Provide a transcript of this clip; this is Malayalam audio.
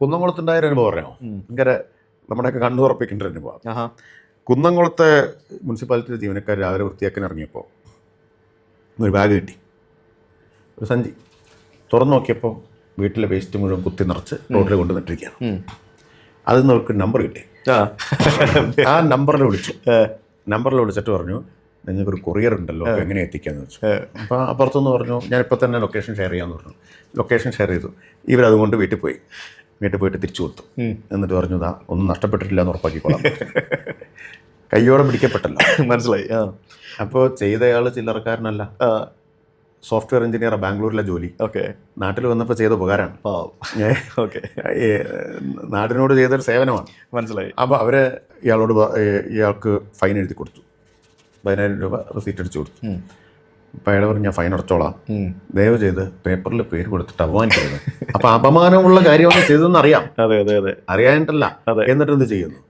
കുന്നംകുളത്തുണ്ടായ ഒരു അനുഭവം അറിയാമോ? ഭയങ്കര നമ്മുടെയൊക്കെ കണ്ണുറപ്പിക്കേണ്ട ഒരു അനുഭവം. കുന്നംകുളത്തെ മുനിസിപ്പാലിറ്റിയിലെ ജീവനക്കാർ രാവിലെ വൃത്തിയാക്കാൻ ഇറങ്ങിയപ്പോൾ ഒരു ബാഗ് കിട്ടി. ഒരു സഞ്ചി. തുറന്നു നോക്കിയപ്പോൾ വീട്ടിലെ വേസ്റ്റ് മുഴുവൻ കുത്തി നിറച്ച് റോഡിൽ കൊണ്ടു നിട്ടിരിക്കുകയാണ്. അതിൽ നിന്ന് അവർക്ക് നമ്പർ കിട്ടി. ആ. നമ്പറിൽ വിളിച്ചു. നമ്പറിൽ വിളിച്ചിട്ട് പറഞ്ഞു നിങ്ങൾക്കൊരു കൊറിയർ ഉണ്ടല്ലോ എങ്ങനെ എത്തിക്കാന്ന് വെച്ചു അപ്പോൾ അപ്പുറത്തുനിന്ന് പറഞ്ഞു ഞാനിപ്പോൾ തന്നെ ലൊക്കേഷൻ ഷെയർ ചെയ്യാമെന്ന് പറഞ്ഞു. ലൊക്കേഷൻ ഷെയർ ചെയ്തു. ഇവരതുകൊണ്ട് വീട്ടിൽ പോയി. വീട്ടിൽ പോയിട്ട് തിരിച്ചു കൊടുത്തു. എന്നിട്ട് പറഞ്ഞു ഇതാ ഒന്നും നഷ്ടപ്പെട്ടിട്ടില്ല എന്ന് ഉറപ്പാക്കിക്കോളാം. കയ്യോടെ പിടിക്കപ്പെട്ടല്ലോ. മനസ്സിലായി ആ. അപ്പോൾ ചെയ്തയാൾ ചില്ലറക്കാരനല്ല. സോഫ്റ്റ്വെയർ എഞ്ചിനീയർ ബാംഗ്ലൂരിലെ ജോലി. ഓക്കെ. നാട്ടിൽ വന്നപ്പോൾ ചെയ്ത ഉപകാരമാണ് ഓക്കെ. നാടിനോട് ചെയ്തൊരു സേവനമാണ്. മനസ്സിലായി. അപ്പോൾ അവർ ഇയാളോട് ഇയാൾക്ക് ഫൈൻ എഴുതി കൊടുത്തു. പതിനായിരം രൂപ റെസീറ്റ് അടിച്ചു കൊടുത്തു. ഉം. അപ്പോൾ അയാൾ പറഞ്ഞു ഞാൻ ഫൈൻ അടച്ചോളാം. ദയവ് ചെയ്ത് പേപ്പറിൽ പേര് കൊടുത്തിട്ട് അപമാനിക്കരുത് അപ്പം അപമാനമുള്ള കാര്യമാണ് ചെയ്തതെന്ന് അറിയാം അതെ അതെ അതെ. അറിയാനിട്ടല്ല എന്നിട്ട് എന്ത് ചെയ്യുന്നു?